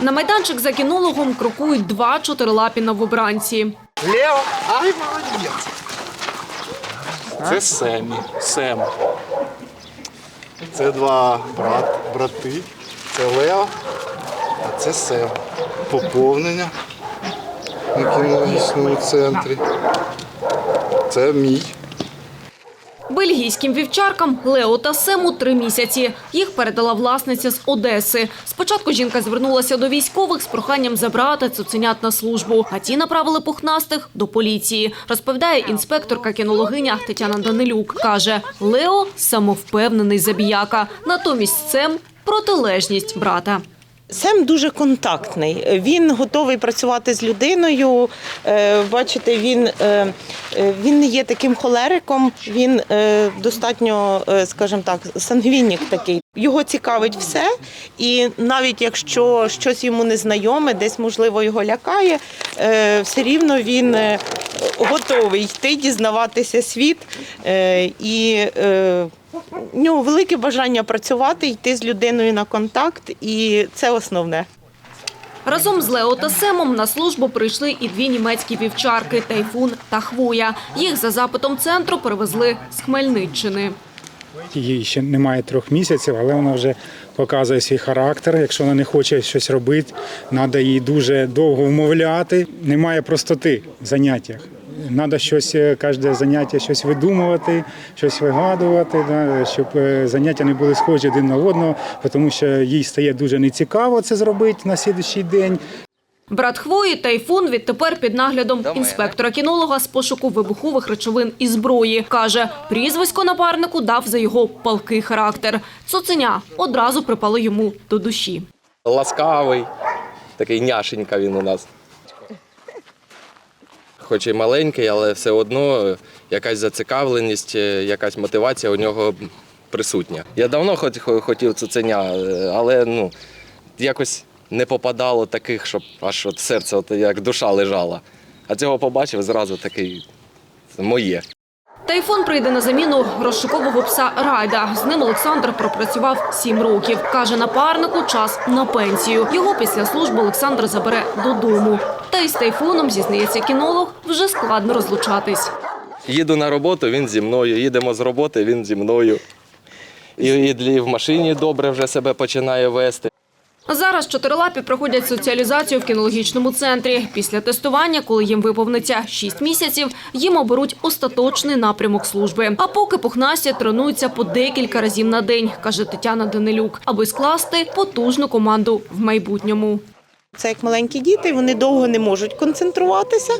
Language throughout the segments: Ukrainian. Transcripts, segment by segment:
На майданчик за кінологом крокують два чотирилапі новобранці. Лео, ай, молодець. Це Семі. Сем. Це два брат, брати. Це Лео, а це Сем. Поповнення на кінологічному центрі. Це мій. Бельгійським вівчаркам Лео та Сему три місяці. Їх передала власниця з Одеси. Спочатку жінка звернулася до військових з проханням забрати цуценят на службу, а ті направили пухнастих до поліції. Розповідає інспекторка кінологиня Тетяна Данилюк. Каже, Лео самовпевнений забіяка. Натомість Сем протилежність брата. Сем дуже контактний. Він готовий працювати з людиною. Е, Бачите, він, е, е, він не є таким холериком, він достатньо, скажімо так, сангвінік такий. Його цікавить все, і навіть якщо щось йому незнайоме, десь можливо його лякає, все рівно він готовий йти, дізнаватися світ. Е, І е, у нього велике бажання працювати, йти з людиною на контакт, і це основне. Разом з Лео та Семом на службу прийшли і дві німецькі вівчарки – Тайфун та Хвоя. Їх за запитом центру перевезли з Хмельниччини. Їй ще немає трьох місяців, але вона вже показує свій характер. Якщо вона не хоче щось робити, треба її дуже довго вмовляти. Немає простоти в заняттях. Треба щось, е, кожне заняття щось видумувати, щось вигадувати, да, щоб е, заняття не були схожі один на одного, тому що їй стає дуже нецікаво це зробити на слідчий день. Брат Хвої Тайфун відтепер під наглядом інспектора-кінолога з пошуку вибухових речовин і зброї. Каже, прізвисько напарнику дав за його палкий характер. Цуценя одразу припало йому до душі. ласкавий, такий няшенька він у нас. Хоч і маленький, але все одно якась зацікавленість, е, якась мотивація у нього присутня. Я давно хотів цуценя, е, але ну, якось не попадало таких, щоб аж от серце от як душа лежала. А цього побачив зразу такий моє. Тайфун прийде на заміну розшукового пса Райда. З ним Олександр пропрацював сім років. Каже, напарнику час на пенсію. Його після служби Олександр забере додому. Та й з Тайфуном, зізнається кінолог, вже складно розлучатись. Їду на роботу, він зі мною. Їдемо з роботи, він зі мною. І, і в машині добре вже себе починає вести. Зараз чотирилапі проходять соціалізацію в кінологічному центрі. Після тестування, коли їм виповниться 6 місяців, їм оберуть остаточний напрямок служби. А поки пухнасті тренуються по декілька разів на день, каже Тетяна Данилюк, аби скласти потужну команду в майбутньому. Це як маленькі діти, вони довго не можуть концентруватися,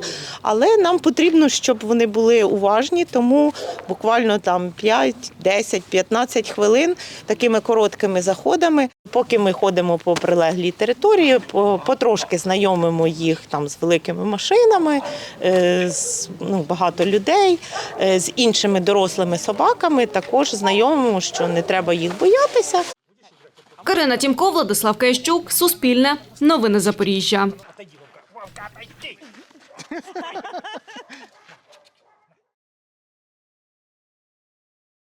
але нам потрібно, щоб вони були уважні, тому буквально там 5, 10, 15 хвилин такими короткими заходами, поки ми ходимо по прилеглій території, потрошки знайомимо їх там з великими машинами, е, з ну, багато людей, е, з іншими дорослими собаками. Також знайомимо, що не треба їх боятися. Карина Тімко, Владислав Киящук, Суспільне, Новини Запоріжжя.